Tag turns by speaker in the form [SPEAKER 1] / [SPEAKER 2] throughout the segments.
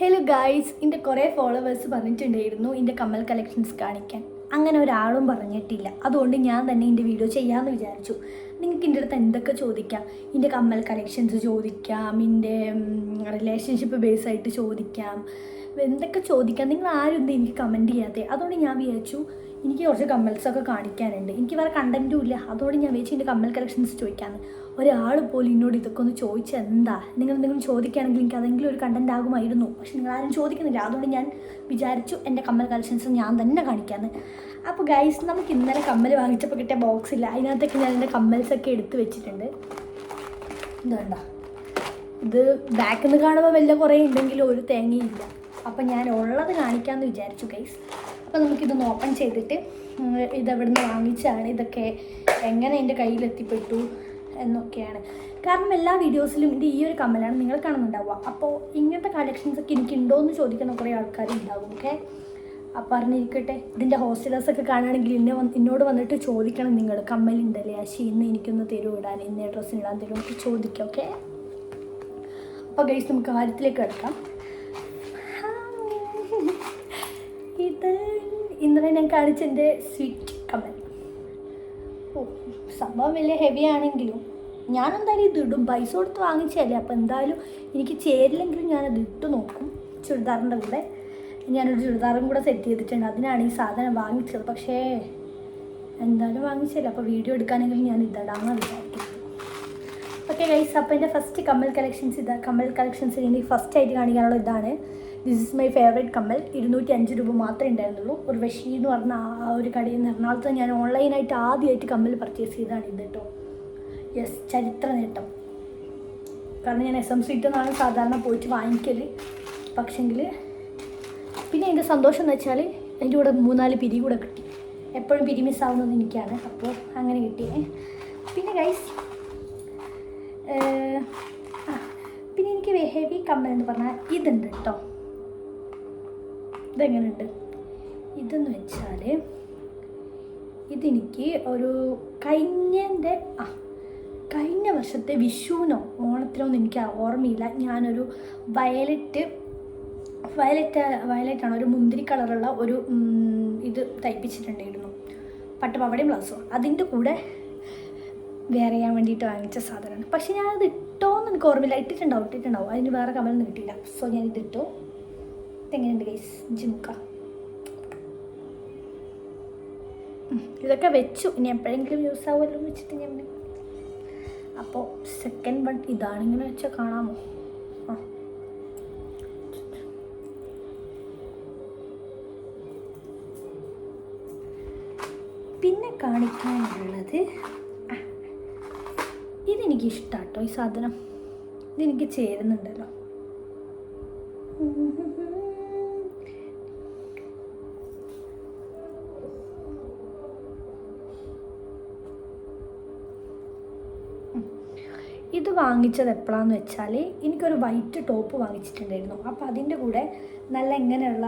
[SPEAKER 1] Hello guys എന്റെ കുറേ followers പറഞ്ഞിട്ടുണ്ടായിരുന്നു എന്റെ കമ്മൽ കളക്ഷൻസ് കാണിക്കാൻ. അങ്ങനെ ഒരാളും പറഞ്ഞിട്ടില്ല. അതുകൊണ്ട് ഞാൻ തന്നെ എന്റെ വീഡിയോ ചെയ്യാമെന്ന് വിചാരിച്ചു. നിങ്ങൾക്ക് എന്റെ അടുത്ത് എന്തൊക്കെ ചോദിക്കാം? എന്റെ കമ്മൽ കളക്ഷൻസ് ചോദിക്കാം എന്റെ റിലേഷൻഷിപ്പ് ബേസ് ആയിട്ട് ചോദിക്കാം. എന്തൊക്കെ ചോദിക്കാം? നിങ്ങൾ ആരും ഇത് എനിക്ക് കമന്റ് ചെയ്യാത്തേ അതുകൊണ്ട് ഞാൻ വിചാരിച്ചു എനിക്ക് കുറച്ച് കമ്മൽസൊക്കെ കാണിക്കാനുണ്ട്. എനിക്ക് വേറെ കണ്ടന്റും ഇല്ല. അതുകൊണ്ട് ഞാൻ വിചാരിച്ചു എന്റെ കമ്മൽ കളക്ഷൻസ് ചോദിക്കാമെന്ന് ഒരാൾ പോലും എന്നോട് ഇതൊക്കെ ഒന്ന് ചോദിച്ചാൽ എന്താ? നിങ്ങൾ എന്തെങ്കിലും ചോദിക്കുകയാണെങ്കിൽ എനിക്ക് അതെങ്കിലും ഒരു കണ്ടന്റ് ആകുമായിരുന്നു. പക്ഷെ നിങ്ങൾ ആരും ചോദിക്കുന്നില്ല. അതുകൊണ്ട് ഞാൻ വിചാരിച്ചു എന്റെ കമ്മൽ കളക്ഷൻസ് ഞാൻ തന്നെ കാണിക്കാമെന്ന് അപ്പോൾ ഗൈസ് നമുക്ക് ഇന്നലെ കമ്മൽ വാങ്ങിച്ചപ്പോൾ കിട്ടിയ ബോക്സ് ഇല്ല. അതിനകത്തൊക്കെ ഞാൻ എന്റെ കമ്മൽസൊക്കെ എടുത്ത് വെച്ചിട്ടുണ്ട്. ഇതുണ്ട ഇത് ബാക്കിൽ നിന്ന് കാണുമ്പോൾ വല്ല കുറേ ഉണ്ടെങ്കിലും ഒരു തേങ്ങയില്ല അപ്പം ഞാൻ ഉള്ളത് കാണിക്കാമെന്ന് വിചാരിച്ചു ഗൈസ് അപ്പോൾ നമുക്കിതൊന്ന് ഓപ്പൺ ചെയ്തിട്ട് ഇതെവിടെ നിന്ന് വാങ്ങിച്ചാണ് ഇതൊക്കെ എങ്ങനെ എന്റെ കയ്യിലെത്തിപ്പെട്ടു? എന്നൊക്കെയാണ്. കാരണം എല്ലാ വീഡിയോസിലും ഇത് ഈ ഒരു കമ്മലാണ് നിങ്ങൾ കാണുന്നുണ്ടാവുക. അപ്പോൾ ഇങ്ങനത്തെ കളക്ഷൻസ് ഒക്കെ എനിക്കുണ്ടോ എന്ന് ചോദിക്കുന്ന കുറേ ആൾക്കാർ ഉണ്ടാവും ഓക്കെ അപ്പം പറഞ്ഞിരിക്കട്ടെ. ഇതിന്റെ ഹോസ്റ്റലേഴ്സൊക്കെ കാണുകയാണെങ്കിൽ എന്നെ വന്ന് എന്നോട് വന്നിട്ട് ചോദിക്കണം നിങ്ങൾ കമ്മലുണ്ടല്ലേ? ആശി ഇന്ന് എനിക്കൊന്ന് തരൂ ഇടാൻ? ഇന്ന ഡ്രസ്സ് ഇടാൻ തരും ഒക്കെ ചോദിക്കാം ഓക്കെ അപ്പോൾ ഗൈസ് നമുക്ക് കാര്യത്തിലേക്ക് കിടക്കാം. ഇത് ഇന്നലെ ഞാൻ കാണിച്ച എന്റെ സ്വീറ്റ് സംഭവം വലിയ ഹെവി ആണെങ്കിലും ഞാൻ എന്തായാലും ഇത് പൈസ കൊടുത്ത് വാങ്ങിച്ചതല്ലേ. അപ്പോൾ എന്തായാലും എനിക്ക് ചേരില്ലെങ്കിലും ഞാനത് ഇട്ട് നോക്കും. ചുരിദാറിന്റെ കൂടെ. ഞാനൊരു ചുരിദാറും കൂടെ സെറ്റ് ചെയ്തിട്ടുണ്ട്. അതിനാണ് ഈ സാധനം വാങ്ങിച്ചത്. പക്ഷേ എന്തായാലും വാങ്ങിച്ചല്ലേ അപ്പോൾ വീഡിയോ എടുക്കാനെങ്കിലും ഞാൻ ഇതിടാമെന്ന് വിചാരിക്കും ഓക്കെ ഗൈസ് അപ്പോൾ എന്റെ ഫസ്റ്റ് കമ്മൽ കളക്ഷൻസ് ഇതാ. കമ്മൽ കളക്ഷൻസ് എനിക്ക് ഫസ്റ്റ് ആയിട്ട് കാണിക്കാനുള്ള ഇതാണ്. ദിസ് ഇസ് മൈ ഫേവറേറ്റ് കമ്മൽ. ഇരുന്നൂറ്റി അഞ്ച് രൂപ മാത്രമേ ഉണ്ടായിരുന്നുള്ളൂ. ഒരു വെഷി എന്ന് പറഞ്ഞ ആ ഒരു കടയിൽ നിന്ന് എറണാകുളത്ത് ഞാൻ ഓൺലൈനായിട്ട് ആദ്യമായിട്ട് കമ്മൽ പർച്ചേസ് ചെയ്തതാണ് ഇത് കേട്ടോ. യെസ് ചരിത്ര നേട്ടം. കാരണം ഞാൻ എസ് എം സീറ്റിൽ നിന്നാണ് സാധാരണ പോയിട്ട് വാങ്ങിക്കൽ പക്ഷെങ്കിൽ പിന്നെ എന്റെ സന്തോഷം എന്ന് വെച്ചാൽ എന്റെ കൂടെ മൂന്നാൽ പിരി കൂടെ കിട്ടി. എപ്പോഴും പിരി മിസ്സാവുന്നത് എനിക്കാണ്. അപ്പോൾ അങ്ങനെ കിട്ടിയേ. പിന്നെ ഗൈസ് പിന്നെ എനിക്ക് ഹെവി കമ്മൽ എന്ന് പറഞ്ഞാൽ ഇതുണ്ട് കേട്ടോ. ഇതെങ്ങനെയുണ്ട്? ഇതെന്ന് വെച്ചാൽ ഇതെനിക്ക് ഒരു കഴിഞ്ഞന്റെ ആ കഴിഞ്ഞ വർഷത്തെ വിഷുവിനോ ഓണത്തിനോ ഒന്നും എനിക്ക് ഓർമ്മയില്ല. ഞാനൊരു വയലറ്റ് വയലറ്റ് വയലറ്റാണ്. ഒരു മുന്തിരി കളറുള്ള ഒരു ഇത് തയ്പ്പിച്ചിട്ടുണ്ടായിരുന്നു. പട്ടുപാവടയും ബ്ലൗസും. അതിന്റെ കൂടെ വേറെ ചെയ്യാൻ വേണ്ടിയിട്ട് വാങ്ങിച്ച സാധനമാണ്. പക്ഷേ ഞാനത് ഇട്ടോന്ന് എനിക്ക് ഓർമ്മയില്ല. ഇട്ടിട്ടുണ്ടാവും ഇട്ടിട്ടുണ്ടാവും. അതിന് വേറെ കമലൊന്നും കിട്ടിയില്ല. സോ ഞാൻ ഇതിട്ടു ഇതെങ്ങനെയുണ്ട് ഗൈസ് ജിമുക്ക. ഇതൊക്കെ വെച്ചു. ഇനി എപ്പോഴെങ്കിലും യൂസ് ആവുമല്ലോ വെച്ചിട്ട് ഞാൻ അപ്പോൾ സെക്കൻഡ് വൺ ഇതാണ് ഇങ്ങനെ വെച്ചാൽ കാണാമോ? പിന്നെ കാണിക്കാനുള്ളത് ഇതെനിക്ക് ഇഷ്ടം കേട്ടോ ഈ സാധനം. ഇതെനിക്ക് ചേരുന്നുണ്ടല്ലോ. വാങ്ങിച്ചത് എപ്പോഴാന്ന് വെച്ചാൽ എനിക്കൊരു വൈറ്റ് ടോപ്പ് വാങ്ങിച്ചിട്ടുണ്ടായിരുന്നു. അപ്പോൾ അതിന്റെ കൂടെ നല്ല ഇങ്ങനെയുള്ള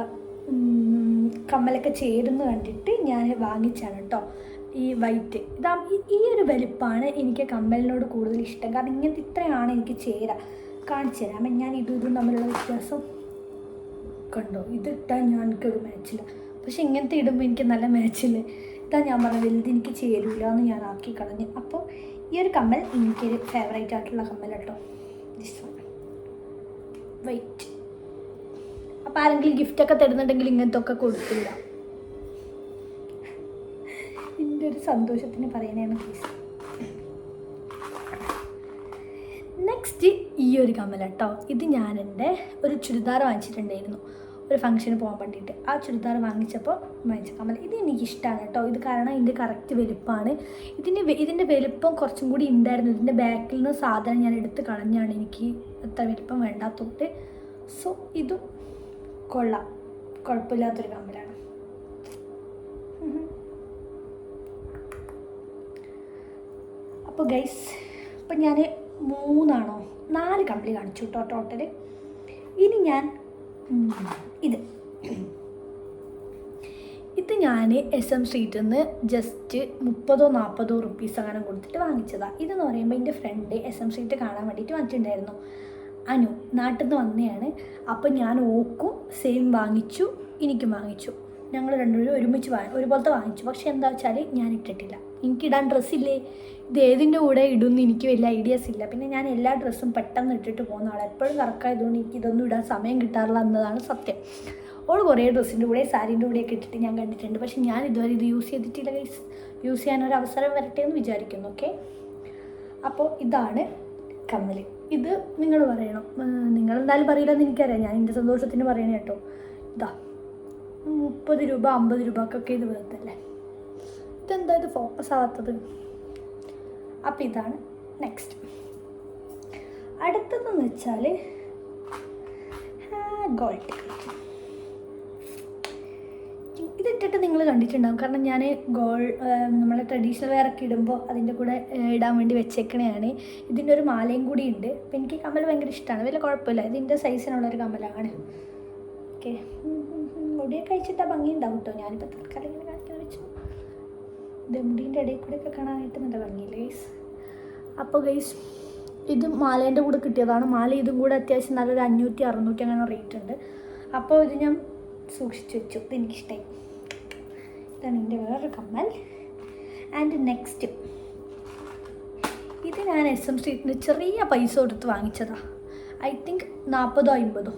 [SPEAKER 1] കമ്മലൊക്കെ ചേരുന്നു കണ്ടിട്ട് ഞാൻ വാങ്ങിച്ചാണ് കേട്ടോ ഈ വൈറ്റ് ഇതാ ഈ- ഒരു വലിപ്പമാണ് എനിക്ക് കമ്മലിനോട് കൂടുതൽ ഇഷ്ടം. കാരണം ഇങ്ങനത്തെ ഇത്രയാണ് എനിക്ക് ചേര. കാണിച്ചു തരാം. അപ്പം ഞാൻ ഇതും ഇതും തമ്മിലുള്ള വ്യത്യാസം കണ്ടോ? ഇതിട്ടാൽ ഞാൻ എനിക്കൊരു മാച്ചില്ല പക്ഷെ ഇങ്ങനത്തെ ഇടുമ്പോൾ എനിക്ക് നല്ല മാച്ചില്ലേ ഇതാ ഞാൻ പറഞ്ഞ വലുത് എനിക്ക് ചേരില്ല എന്ന് ഞാൻ ആക്കി കളഞ്ഞു. അപ്പോൾ ഈ ഒരു കമ്മൽ എനിക്കൊരു ഫേവറേറ്റ് ആയിട്ടുള്ള കമ്മൽ കേട്ടോ. ദിസ് വൺ വൈറ്റ് അപ്പോൾ ആരെങ്കിലും ഗിഫ്റ്റൊക്കെ തരുന്നുണ്ടെങ്കിൽ ഇങ്ങനത്തെ ഒക്കെ കൊടുത്തില്ല. എന്റെ ഒരു സന്തോഷത്തിന് പറയുന്നതാണ് പ്ലീസ് നെക്സ്റ്റ് ഈ ഒരു കമ്മൽ കേട്ടോ. ഇത് ഞാൻ എന്റെ ഒരു ചുരിദാർ വാങ്ങിച്ചിട്ടുണ്ടായിരുന്നു. ഒരു ഫംഗ്ഷന് പോകാൻ വേണ്ടിയിട്ട് ആ ചുരിദാർ വാങ്ങിച്ചപ്പോൾ വാങ്ങിച്ച കമ്മൽ ഇത് എനിക്കിഷ്ടമാണ് കേട്ടോ. ഇത് കാരണം ഇതിന്റെ കറക്റ്റ് വലുപ്പമാണ് ഇതിന്റെ ഇതിന്റെ വലുപ്പം കുറച്ചും കൂടി ഉണ്ടായിരുന്നു. ഇതിന്റെ ബാക്കിൽ നിന്ന് സാധനം ഞാൻ എടുത്ത് കളഞ്ഞാണ് എനിക്ക് അത്ര വലുപ്പം വേണ്ടാത്തോട്ട് സോ ഇതും കൊള്ളാം. കുഴപ്പമില്ലാത്തൊരു കമ്മലാണ് അപ്പോൾ ഗൈസ് അപ്പം ഞാൻ മൂന്നാണോ? നാല് കമ്പിളി കാണിച്ചു കേട്ടോ ടോട്ടൽ ഇനി ഞാൻ ഇത്. ഇത് ഞാൻ എസ് എം സ്ട്രീറ്റിൽ നിന്ന് ജസ്റ്റ് മുപ്പതോ നാൽപ്പതോ റുപ്പീസ് അങ്ങനെ കൊടുത്തിട്ട് വാങ്ങിച്ചതാണ് ഇതെന്ന് പറയുമ്പോൾ എന്റെ ഫ്രണ്ട് എസ് എം സ്ട്രീറ്റ് കാണാൻ വേണ്ടിയിട്ട് വന്നിട്ടുണ്ടായിരുന്നു. അനു നാട്ടിൽ നിന്ന് വന്നതാണ് അപ്പം ഞാൻ ഓക്കും സെയിം വാങ്ങിച്ചു എനിക്കും വാങ്ങിച്ചു. ഞങ്ങൾ രണ്ടുപേരും ഒരുമിച്ച് വാങ്ങി ഒരുപോലത്തെ വാങ്ങിച്ചു. പക്ഷെ എന്താ വെച്ചാൽ ഞാൻ ഇട്ടിട്ടില്ല എനിക്കിടാൻ ഡ്രസ്സില്ലേ? ഇത് ഏതിന്റെ കൂടെ ഇടുമെന്ന് എനിക്ക് വലിയ ഐഡിയാസ് ഇല്ല. പിന്നെ ഞാൻ എല്ലാ ഡ്രസ്സും പെട്ടെന്ന് ഇട്ടിട്ട് പോകുന്ന ആളാണ് എപ്പോഴും കറക്കായതുകൊണ്ട് എനിക്ക് ഇതൊന്നും ഇടാൻ സമയം കിട്ടാറില്ല എന്നതാണ് സത്യം. ഓൾ കുറേ ഡ്രസ്സിന്റെ കൂടെ സാരീന്റെ കൂടെയൊക്കെ ഇട്ടിട്ട് ഞാൻ കണ്ടിട്ടുണ്ട്. പക്ഷെ ഞാൻ ഇതുവരെ ഇത് യൂസ് ചെയ്തിട്ടില്ല ഗൈസ് യൂസ് ചെയ്യാൻ ഒരു അവസരം വരട്ടെ എന്ന് വിചാരിക്കുന്നു ഓക്കെ അപ്പോൾ ഇതാണ് കമ്മൽ ഇത് നിങ്ങൾ പറയണം. നിങ്ങൾ എന്തായാലും പറയില്ലെന്ന് എനിക്കറിയാം. ഞാൻ എന്റെ സന്തോഷത്തിന് പറയണേ കേട്ടോ. ഇതാ. മുപ്പത് രൂപ അമ്പത് രൂപക്കൊക്കെ ഇത് വേർത്തല്ലേ ഇതെന്താ ഇത് ഫോക്കസ് ആവാത്തത്? അപ്പം ഇതാണ് നെക്സ്റ്റ് അടുത്തതെന്ന് വെച്ചാൽ ഗോൾഡ് ഇതിട്ടിട്ട് നിങ്ങൾ കണ്ടിട്ടുണ്ടാവും. കാരണം ഞാൻ ഗോൾ നമ്മളെ ട്രഡീഷണൽ വെയറൊക്കെ ഇടുമ്പോൾ അതിന്റെ കൂടെ ഇടാൻ വേണ്ടി വെച്ചേക്കണയാണ്. ഇതിന്റെ ഒരു മാലയും കൂടി ഉണ്ട്. അപ്പം എനിക്ക് കമ്മൽ ഭയങ്കര ഇഷ്ടമാണ് വലിയ കുഴപ്പമില്ല. ഇതിന്റെ സൈസിനുള്ളൊരു കമ്മലാണ്. ഓക്കെ. മുടിയൊക്കെ കഴിച്ചിട്ട് ഭംഗി ഉണ്ടാവും കേട്ടോ ഞാനിപ്പോൾ തൽക്കാലം ഇങ്ങനെ കാണിക്കാൻ വെച്ചു ഇത് മുടീന്റെ ഇടയിൽ കൂടെ ഒക്കെ കാണാനായിട്ട് നല്ല ഭംഗിയില്ല ഗൈസ് അപ്പോൾ ഗൈസ് ഇത് മാലേന്റെ കൂടെ കിട്ടിയതാണ്. മാല ഇതും കൂടെ അത്യാവശ്യം നല്ലൊരു അഞ്ഞൂറ്റി അറുന്നൂറ്റി അങ്ങനെ റേറ്റ് ഉണ്ട്. അപ്പോൾ ഇത് ഞാൻ സൂക്ഷിച്ചു വെച്ചു. ഇത് എനിക്കിഷ്ടമായി ഇതാണ് എന്റെ വേറൊരു കമ്മൽ. ആൻഡ് നെക്സ്റ്റ് ഇത് ഞാൻ എസ് എം സ്ട്രീറ്റിന് ചെറിയ പൈസ കൊടുത്ത് വാങ്ങിച്ചതാണ് ഐ തിങ്ക് നാൽപ്പതോ അമ്പതോ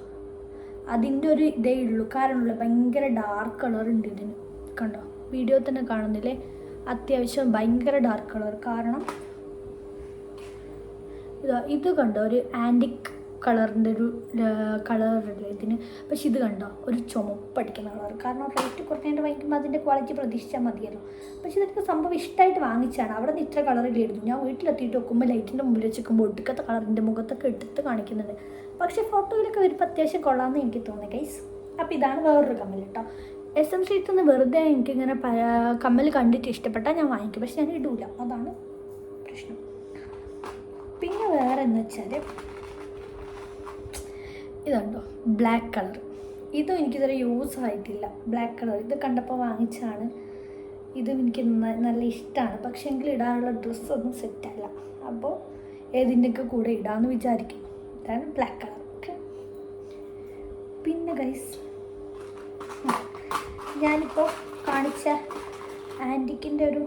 [SPEAKER 1] അതിന്റെ ഒരു ഇതേ ഉള്ളൂ. കാരണമുള്ള ഭയങ്കര ഡാർക്ക് കളർ ഉണ്ട് ഇതിന്. കണ്ടോ? വീഡിയോ തന്നെ കാണുന്നില്ലേ? അത്യാവശ്യം ഭയങ്കര ഡാർക്ക് കളർ കാരണം ഇതാ കണ്ടോ? ഒരു ആന്റിക് കളറിന്റെ ഒരു കളറില്ല ഇതിന്. പക്ഷെ ഇത് കണ്ടോ? ഒരു ചുമപ്പടിക്കുന്ന കളർ കാരണം റേറ്റ് കുറഞ്ഞതിന്റെ വാങ്ങിക്കുമ്പോൾ അതിന്റെ ക്വാളിറ്റി പ്രതീക്ഷിച്ചാൽ മതിയല്ലോ. പക്ഷെ ഇതൊക്കെ സംഭവം ഇഷ്ടമായിട്ട് വാങ്ങിച്ചാണ് അവിടെ നിന്ന് ഇത്ര കളറിലായിരുന്നു ഞാൻ വീട്ടിലെത്തിയിട്ട് നോക്കുമ്പോൾ ലൈറ്റിന്റെ മുമ്പിൽ വെച്ചിരിക്കുമ്പോൾ ഒടുക്കത്തെ കളറിന്റെ മുഖത്തൊക്കെ എടുത്ത് കാണിക്കുന്നുണ്ട്. പക്ഷേ ഫോട്ടോയിലൊക്കെ വരുമ്പോൾ അത്യാവശ്യം കൊള്ളാമെന്ന് എനിക്ക് തോന്നി ഗൈസ് അപ്പോൾ ഇതാണ് വേറൊരു കമ്മൽ കേട്ടോ എസ് എം സ്ട്രീറ്റിൽ നിന്ന് വെറുതെ എനിക്കിങ്ങനെ കമ്മൽ കണ്ടിട്ട് ഇഷ്ടപ്പെട്ടാൽ ഞാൻ വാങ്ങിക്കും. പക്ഷെ ഞാൻ ഇടൂല. അതാണ് പ്രശ്നം. പിന്നെ വേറെ എന്ന് വെച്ചാൽ ഇതുണ്ടോ? ബ്ലാക്ക് കളർ ഇതും എനിക്കിതുവരെ യൂസ് ആയിട്ടില്ല. ബ്ലാക്ക് കളർ ഇത് കണ്ടപ്പോൾ വാങ്ങിച്ചാണ്. ഇതും എനിക്ക് നല്ല ഇഷ്ടമാണ് പക്ഷേ എങ്കിൽ ഇടാനുള്ള ഡ്രസ്സൊന്നും സെറ്റല്ല അപ്പോൾ ഏതിന്റെയൊക്കെ കൂടെ ഇടാമെന്ന് വിചാരിക്കുന്നു ഇതാണ് ബ്ലാക്ക് കളർ ഓക്കെ പിന്നെ ഗൈസ് ഞാനിപ്പോൾ കാണിച്ച ആന്റിക്കിന്റെ ഒരു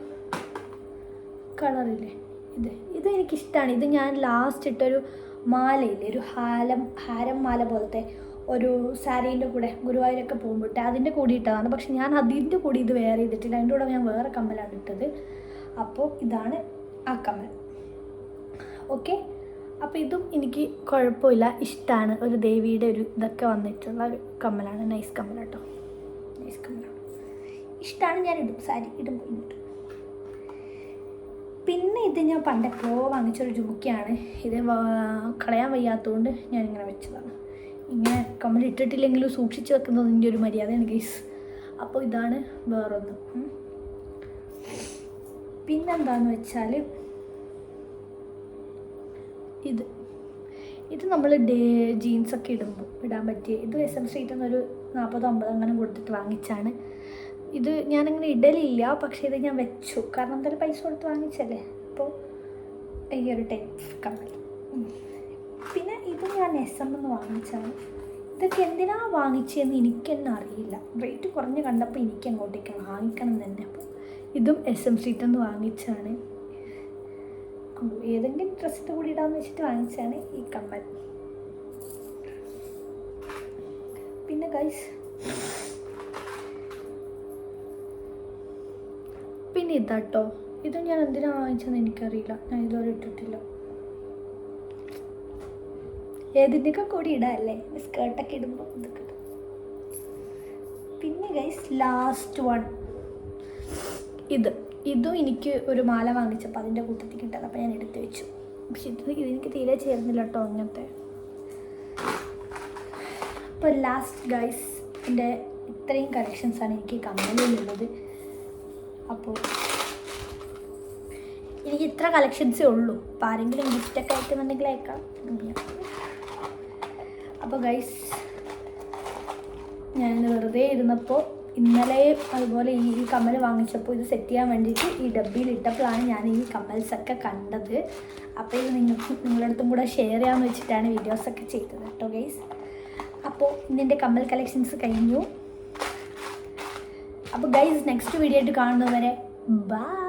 [SPEAKER 1] കളറില്ലേ ഇത്. ഇത് എനിക്കിഷ്ടമാണ് ഇത് ഞാൻ ലാസ്റ്റ് ഇട്ടൊരു മാലയില്ലേ? ഒരു ഹാലം ഹാരം മാല പോലത്തെ ഒരു സാരീന്റെ കൂടെ ഗുരുവായൂരൊക്കെ പോകുമ്പോൾ ഇട്ട് അതിന്റെ കൂടി ഇട്ടതാണ്. പക്ഷെ ഞാൻ അതിന്റെ കൂടി ഇത് വേറെ ചെയ്തിട്ടില്ല. അതിന്റെ കൂടെ ഞാൻ വേറെ കമ്മലാണ് ഇട്ടത്. അപ്പോൾ ഇതാണ് ആ കമ്മൽ. ഓക്കെ അപ്പോൾ ഇതും എനിക്ക് കുഴപ്പമില്ല. ഇഷ്ടമാണ് ഒരു ദേവിയുടെ ഒരു ഇതൊക്കെ വന്നിട്ടുള്ള ഒരു കമ്മലാണ്. നൈസ് കമ്മൽ കേട്ടോ. നൈസ് കമ്മൽ. ഇഷ്ടമാണ് ഞാൻ ഇടും. സാരി ഇടുമ്പോൾ ഇടും. പിന്നെ ഇത് ഞാൻ പണ്ടെപ്പോഴോ വാങ്ങിച്ചൊരു ജുമുക്കയാണ് ഇത് കളയാൻ വയ്യാത്തതുകൊണ്ട് ഞാനിങ്ങനെ വെച്ചതാണ്. ഇങ്ങനെ കമ്മൽ ഇട്ടിട്ടില്ലെങ്കിലും സൂക്ഷിച്ച് വെക്കുന്നതിന്റെ ഒരു മര്യാദയാണ് ഗൈസ് അപ്പോൾ ഇതാണ് വേറൊന്ന്. പിന്നെന്താണെന്ന് വെച്ചാൽ ഇത് നമ്മൾ ഡേ ജീൻസൊക്കെ ഇടുമ്പോൾ ഇടാൻ പറ്റിയ ഇത് എസ് എം സ്ട്രീറ്റിൽ നിന്നൊരു നാൽപ്പതോ അമ്പതോ അങ്ങനെ കൊടുത്തിട്ട് വാങ്ങിച്ചാണ്. ഇത് ഞാനങ്ങനെ ഇടലില്ല പക്ഷേ ഇത് ഞാൻ വെച്ചു. കാരണം എന്തായാലും പൈസ കൊടുത്ത് വാങ്ങിച്ചല്ലേ? അപ്പോൾ ഈ ഒരു ടൈപ്പ് കമ്മൽ പിന്നെ ഇത് ഞാൻ എസ് എം എന്ന് വാങ്ങിച്ചാണ്. ഇതൊക്കെ എന്തിനാ വാങ്ങിച്ചതെന്ന് എനിക്ക് തന്നെ അറിയില്ല. റേറ്റ് കുറഞ്ഞ് കണ്ടപ്പോൾ എനിക്ക് അങ്ങോട്ടേക്ക് വാങ്ങിക്കണം തന്നെ. അപ്പോൾ ഇതും എസ് എം സ്ട്രീറ്റിൽ നിന്ന് വാങ്ങിച്ചാണ്. ഏതെങ്കിലും ഡ്രസ്സിന്റെ കൂടി ഇടാന്ന് വെച്ചിട്ട് വാങ്ങിച്ചാണ് ഈ കമ്മൽ. പിന്നെ ഗൈസ് പിന്നെ ഇതാട്ടോ. ഇത് ഞാൻ എന്തിനാ വാങ്ങിച്ചെന്ന് എനിക്കറിയില്ല. ഞാൻ ഇതുവരെ ഇട്ടിട്ടില്ല. ഏതിന്റെയൊക്കെ കൂടി ഇടാല്ലേ? സ്കേർട്ടൊക്കെ ഇടുമ്പോൾ ഇതൊക്കെ പിന്നെ ഗൈസ് ലാസ്റ്റ് വൺ ഇത്. ഇതും എനിക്ക് ഒരു മാല വാങ്ങിച്ചപ്പോൾ അതിന്റെ കൂട്ടത്തിൽ കിട്ടാതെ അപ്പോൾ ഞാൻ എടുത്തു വെച്ചു. പക്ഷെ ഇത് ഇതെനിക്ക് തീരെ ചേർന്നില്ല കേട്ടോ അങ്ങനത്തെ അപ്പോൾ ലാസ്റ്റ് ഗൈസ് എന്റെ ഇത്രയും കളക്ഷൻസാണ് എനിക്ക് കമ്മലിലുള്ളത് അപ്പോൾ എനിക്ക് ഇത്ര കളക്ഷൻസേ ഉള്ളൂ. അപ്പോൾ ആരെങ്കിലും ഗിഫ്റ്റൊക്കെ അയക്കുന്നുണ്ടെങ്കിൽ അയക്കാം. അപ്പോൾ ഗൈസ് ഞാൻ വെറുതെ ഇരുന്നപ്പോൾ ഇന്നലെ അതുപോലെ ഈ ഈ കമ്മൽ വാങ്ങിച്ചപ്പോൾ ഇത് സെറ്റ് ചെയ്യാൻ വേണ്ടിയിട്ട് ഈ ഡബ്ബിയിൽ ഇട്ടപ്പോഴാണ് ഞാൻ ഈ കമ്മൽസൊക്കെ കണ്ടത്. അപ്പോൾ ഇത് നിങ്ങൾക്ക് നിങ്ങളുടെ അടുത്തും കൂടെ ഷെയർ ചെയ്യാമെന്ന് വെച്ചിട്ടാണ് വീഡിയോസൊക്കെ ചെയ്തത് കേട്ടോ ഗൈസ് അപ്പോൾ ഇതിന്റെ കമ്മൽ കളക്ഷൻസ് കഴിഞ്ഞു. അപ്പോൾ ഗൈസ് നെക്സ്റ്റ് വീഡിയോ ആയിട്ട് കാണുന്നവരെ ബൈ